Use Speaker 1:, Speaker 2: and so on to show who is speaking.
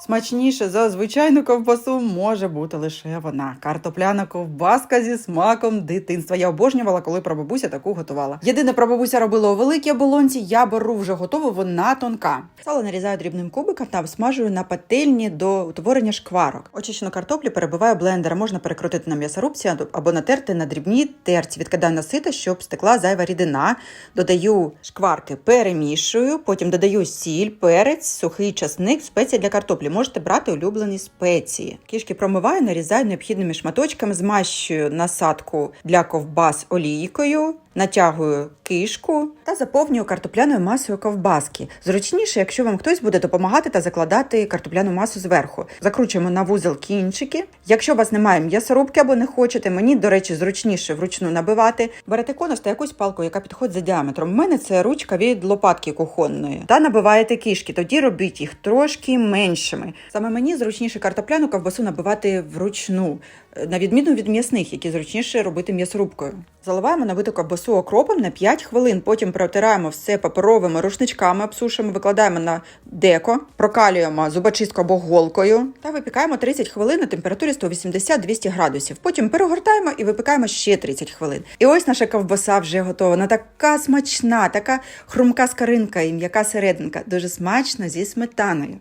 Speaker 1: Смачніше за звичайну ковбасу може бути лише вона. Картопляна ковбаска зі смаком дитинства. Я обожнювала, коли прабабуся таку готувала. Єдине прабабуся робила у великій оболонці. Я беру вже готову, вона тонка. Сало нарізаю дрібним кубиком та обсмажую на пательні до утворення шкварок. Очищену картоплю перебиваю блендером. Можна перекрутити на м'ясорубці або натерти на дрібній терці. Відкидаю на сито, щоб стекла зайва рідина. Додаю шкварки, перемішую, потім додаю сіль, перець, сухий часник, спеції для картоплі. Можете брати улюблені спеції. Кішки промиваю, нарізаю необхідними шматочками, змащую насадку для ковбас олійкою. Натягую кишку та заповнюю картопляною масою ковбаски. Зручніше, якщо вам хтось буде допомагати та закладати картопляну масу зверху. Закручуємо на вузол кінчики. Якщо у вас немає м'ясорубки або не хочете, мені, до речі, зручніше вручну набивати. Берете конус та якусь палку, яка підходить за діаметром. У мене це ручка від лопатки кухонної. Та набиваєте кішки, тоді робіть їх трошки меншими. Саме мені зручніше картопляну ковбасу набивати вручну, е, на відміну від м'ясних, які зручніше робити м'ясорубкою. Заливаємо набиту ковбасу окропом на 5 хвилин. Потім протираємо все паперовими рушничками, обсушуємо, викладаємо на деко, прокалюємо зубочисткою або голкою та випікаємо 30 хвилин на температурі 180-200 градусів. Потім перегортаємо і випікаємо ще 30 хвилин. І ось наша ковбаса вже готова. Вона така смачна, така хрумка скаринка і м'яка серединка. Дуже смачна зі сметаною.